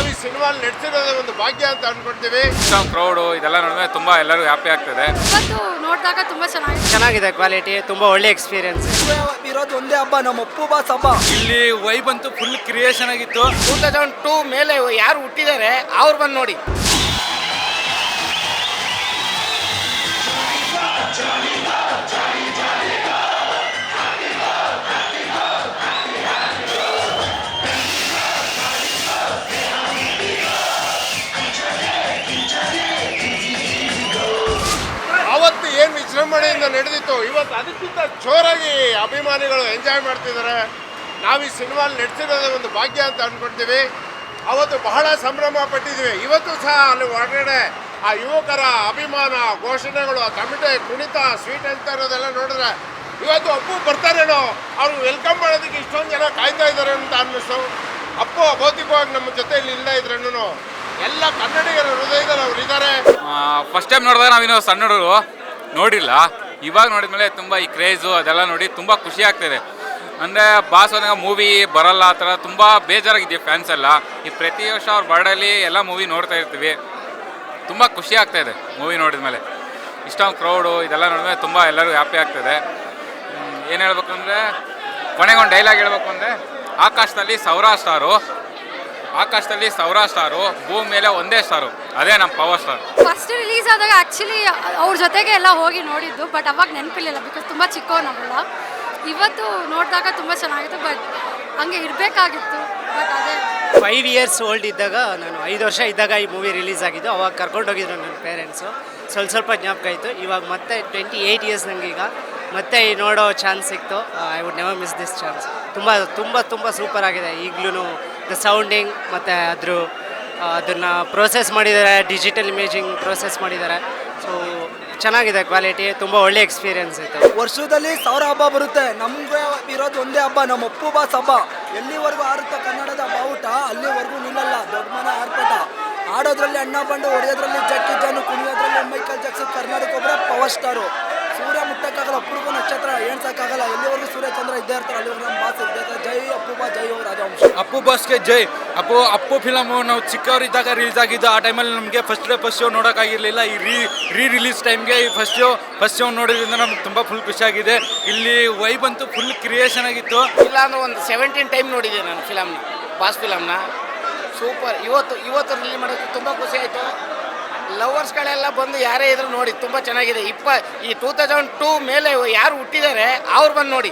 ನಾವು ಈ ಸಿನಿಮಾ ನಡೆಸಿರೋದೇ ಒಂದು ಭಾಗ್ಯ ಅಂತ ಅನ್ಕೊಳ್ತೀವಿ. ಇಷ್ಟೊಂದು ಕ್ರೌಡು ಇದೆಲ್ಲ ನೋಡಿದ್ರೆ ತುಂಬ ಎಲ್ಲರೂ ಹ್ಯಾಪಿ ಆಗ್ತದೆ. ಇವತ್ತು ನೋಡಿದಾಗ ತುಂಬ ಚೆನ್ನಾಗಿದೆ. ಚೆನ್ನಾಗಿದೆ ಕ್ವಾಲಿಟಿ ತುಂಬ ಒಳ್ಳೆ ಎಕ್ಸ್ಪೀರಿಯನ್ಸ್ ಇರೋದು ಒಂದೇ ಹಬ್ಬ ನಮ್ಮ ಅಪ್ಪು ಬಾಸ್ ಹಬ್ಬ. ಇಲ್ಲಿ ವೈಬ್ ಅಂತೂ ಫುಲ್ ಕ್ರಿಯೇಷನ್ ಆಗಿತ್ತು. ಟೂ ತೌಸಂಡ್ ಟೂ ಮೇಲೆ ಯಾರು ಹುಟ್ಟಿದ್ದಾರೆ ಅವ್ರು ಬಂದು ನೋಡಿ. ವಿಜೃಂಭಣೆಯಿಂದ ನಡೆದಿತ್ತು. ಇವತ್ತು ಅದಕ್ಕಿಂತ ಜೋರಾಗಿ ಅಭಿಮಾನಿಗಳು ಎಂಜಾಯ್ ಮಾಡ್ತಿದ್ದಾರೆ. ನಾವು ಈ ಸಿನಿಮಾ ನಡೆಸಿರೋದೆ ಒಂದು ಭಾಗ್ಯ ಅಂತ ಅಂದ್ಕೊಳ್ತೀವಿ ಅವತ್ತು ಬಹಳ ಸಂಭ್ರಮ ಪಟ್ಟಿದ್ದೀವಿ ಇವತ್ತು ಸಹ ಅಲ್ಲಿ ಹೊರಗಡೆ ಆ ಯುವಕರ ಅಭಿಮಾನ, ಘೋಷಣೆಗಳು, ಆ ತಮಿಟೆ ಕುಣಿತ, ಸ್ವೀಟ್ ಅಂತ ಇರೋದೆಲ್ಲ ನೋಡಿದ್ರೆ ಇವತ್ತು ಅಪ್ಪು ಬರ್ತಾರೇನೋ ಅವ್ರು ವೆಲ್ಕಮ್ ಮಾಡೋದಕ್ಕೆ ಇಷ್ಟೊಂದು ಜನ ಕಾಯ್ತಾ ಇದ್ದಾರೆ ಅಂತ ಅನ್ನಿಸ್ತು. ಅಪ್ಪು ಅಭೌತಿಕವಾಗಿ ನಮ್ಮ ಜೊತೆಯಲ್ಲಿ ಇಲ್ಲ ಇದ್ರೂ ಎಲ್ಲ ಕನ್ನಡಿಗರ ಹೃದಯದಲ್ಲಿ ಅವ್ರು ಇದ್ದಾರೆ ಫಸ್ಟ್ ಟೈಮ್ ನೋಡಿದಾಗ ನಾವಿನ್ನೂ ಸಣ್ಣ ಹುಡುಗರು. ನೋಡಿಲ್ಲ. ಇವಾಗ ನೋಡಿದ್ಮೇಲೆ ತುಂಬ ಈ ಕ್ರೇಜು ಅದೆಲ್ಲ ನೋಡಿ ತುಂಬ ಖುಷಿ ಆಗ್ತಿದೆ ಅಂದರೆ ಬಾಸ್ ಹೋದಾಗ ಮೂವಿ ಬರಲ್ಲ ಆ ಥರ ತುಂಬ ಬೇಜಾರಾಗಿದ್ದೀವಿ ಫ್ಯಾನ್ಸ್ ಎಲ್ಲ. ಈ ಪ್ರತಿ ವರ್ಷ ಅವ್ರ ಬರ್ಡಲ್ಲಿ ಎಲ್ಲ ಮೂವಿ ನೋಡ್ತಾ ಇರ್ತೀವಿ. ತುಂಬ ಖುಷಿ ಆಗ್ತಾಯಿದೆ ಮೂವಿ ನೋಡಿದ ಮೇಲೆ. ಇಷ್ಟೊಂದು ಕ್ರೌಡು ಇದೆಲ್ಲ ನೋಡಿದ್ಮೇಲೆ ತುಂಬ ಎಲ್ಲರಿಗೂ ಹ್ಯಾಪಿ ಆಗ್ತದೆ ಏನು ಹೇಳ್ಬೇಕು ಅಂದರೆ, ಕೊನೆಗೊಂದು ಡೈಲಾಗ್ ಹೇಳ್ಬೇಕು ಅಂದರೆ, ಆಕಾಶದಲ್ಲಿ ಸೌರಾಷ್ಟ್ರ ಆಕಾಶದಲ್ಲಿ ಸೌರ ಸ್ಟಾರು ಭೂಮಿ ಮೇಲೆ ಒಂದೇ ಸ್ಟಾರು. ಅದೇ ನಮ್ಮ ಪವರ್ ಸ್ಟಾರ್ ಫಸ್ಟ್ ರಿಲೀಸ್ ಆದಾಗ ಆ್ಯಕ್ಚುಲಿ ಅವ್ರ ಜೊತೆಗೆ ಎಲ್ಲ ಹೋಗಿ ನೋಡಿದ್ದು ಬಟ್ ಅವಾಗ ನೆನಪಿಲ್ಲ ಬಿಕಾಸ್ ತುಂಬ ಚಿಕ್ಕವನಾಗಲ್ಲ ಇವತ್ತು ನೋಡಿದಾಗ ತುಂಬ ಚೆನ್ನಾಗಿತ್ತು ಬಟ್ ಹಂಗೆ ಇರಬೇಕಾಗಿತ್ತು ಬಟ್ ಅದೇ. ಫೈವ್ ಇಯರ್ಸ್ ಓಲ್ಡ್ ಇದ್ದಾಗ ನಾನು ಐದು ವರ್ಷ ಇದ್ದಾಗ ಈ ಮೂವಿ ರಿಲೀಸ್ ಆಗಿದ್ದು ಅವಾಗ ಕರ್ಕೊಂಡೋಗಿದ್ರು ನನ್ನ ಪೇರೆಂಟ್ಸು ಸ್ವಲ್ಪ ಸ್ವಲ್ಪ ಜ್ಞಾಪಕ ಆಯಿತು. ಇವಾಗ ಮತ್ತೆ ಟ್ವೆಂಟಿ ಏಯ್ಟ್ ಇಯರ್ಸ್ ನನಗೆ ಈಗ. ಮತ್ತೆ ಈ ನೋಡೋ ಚಾನ್ಸ್ ಸಿಕ್ತು. I would never miss this chance ತುಂಬ ತುಂಬ ತುಂಬ ಸೂಪರ್ ಆಗಿದೆ. ಈಗಲೂ ದ ಸೌಂಡಿಂಗ್ ಮತ್ತು ಅದ್ರ ಅದನ್ನು ಪ್ರೋಸೆಸ್ ಮಾಡಿದ್ದಾರೆ ಡಿಜಿಟಲ್ ಇಮೇಜಿಂಗ್ ಪ್ರೋಸೆಸ್ ಮಾಡಿದ್ದಾರೆ. ಸೊ ಚೆನ್ನಾಗಿದೆ ಕ್ವಾಲಿಟಿ ತುಂಬ ಒಳ್ಳೆ ಎಕ್ಸ್ಪೀರಿಯನ್ಸ್ ಇತ್ತು ವರ್ಷದಲ್ಲಿ ಸಾವಿರ ಹಬ್ಬ ಬರುತ್ತೆ. ನಮಗೆ ಇರೋದು ಒಂದೇ ಹಬ್ಬ, ನಮ್ಮ ಅಪ್ಪು ಬಾಸ್ ಹಬ್ಬ. ಎಲ್ಲಿವರೆಗೂ ಆರುತ್ತ ಕನ್ನಡದ ಬಾವುಟ, ಅಲ್ಲಿವರೆಗೂ ನಿಲ್ಲಲ್ಲ ದೊಡ್ಡ ಮನೆ ಆರ್ಭಟ ಆಡೋದ್ರಲ್ಲಿ ಅಣ್ಣ ಬಂಡು ಹೊಡೆಯೋದ್ರಲ್ಲಿ ಜಕ್ಕಿ ಜಾನು ಕುಣಿಯೋದ್ರಲ್ಲಿ ಮೈಕಲ್ ಜಾಕ್ಸನ್ ಕರ್ನಾಟಕ ಒಬ್ಬರ ಪವರ್ ಸ್ಟಾರು ಸೂರ್ಯ ಮುಟ್ಟಕ್ಕಾಗಲ್ಲ ಅಪೂರ್ವ ನಕ್ಷತ್ರ ಎಣ್ಸಕ್ಕಾಗಲ್ಲ ಎಲ್ಲಿವರೆಗೂ ಸೂರ್ಯ ಚಂದ್ರ ಇದ್ದೇ ಇರ್ತಾರೆ, ಅಲ್ಲಿವರೆಗೂ ನಮ್ಮ ಬಾಸ್ ಇದ್ದೇ ಇರ್ತಾರೆ ಜೈ ಅಪ್ಪು ಬಾ ಜೈ ಅವ್ರ ರಾಜವಂಶ. ಅಪ್ಪು ಬಾಸ್ಗೆ ಜೈ. ಅಪ್ಪು ಅಪ್ಪು ಫಿಲಮ್ ನಾವು ಚಿಕ್ಕವರಿದ್ದಾಗ ರಿಲೀಸ್ ಆಗಿದ್ದು ಆ ಟೈಮಲ್ಲಿ ನಮಗೆ ಫಸ್ಟ್ ಡೇ ಫಸ್ಟ್ ಶೋ ನೋಡೋಕ್ಕಾಗಿರಲಿಲ್ಲ. ಈ ರೀ ರೀ ರಿಲೀಸ್ ಟೈಮ್ಗೆ ಈ ಫಸ್ಟ್ ಶೋ ಫಸ್ಟ್ ಶೋ ನೋಡಿದ್ರಿಂದ ನಮ್ಗೆ ತುಂಬ ಫುಲ್ ಖುಷಿಯಾಗಿದೆ ಇಲ್ಲಿ ವೈಬ್ ಅಂತೂ ಫುಲ್ ಕ್ರಿಯೇಷನ್ ಆಗಿತ್ತು. ಇಲ್ಲ ಅಂದ್ರೆ ಒಂದು ಸೆವೆಂಟೀನ್ ಟೈಮ್ ನೋಡಿದ್ದೆ ನಾನು ಫಿಲಮ್ನ ಬಾಸ್ ಫಿಲಮ್ನ ಸೂಪರ್ ಇವತ್ತು ಇವತ್ತು ರಿಲೀಸ್ ಮಾಡೋಕ್ಕೆ ತುಂಬ ಖುಷಿ ಆಯಿತು. ಲವರ್ಸ್ಗಳೆಲ್ಲ ಬಂದು ಯಾರೇ ಇದ್ರು ನೋಡಿ ತುಂಬ ಚೆನ್ನಾಗಿದೆ. ಇಪ್ಪ ಈ ಟೂ ತೌಸಂಡ್ ಟೂ ಮೇಲೆ ಯಾರು ಹುಟ್ಟಿದ್ದಾರೆ ಅವ್ರು ಬಂದು ನೋಡಿ.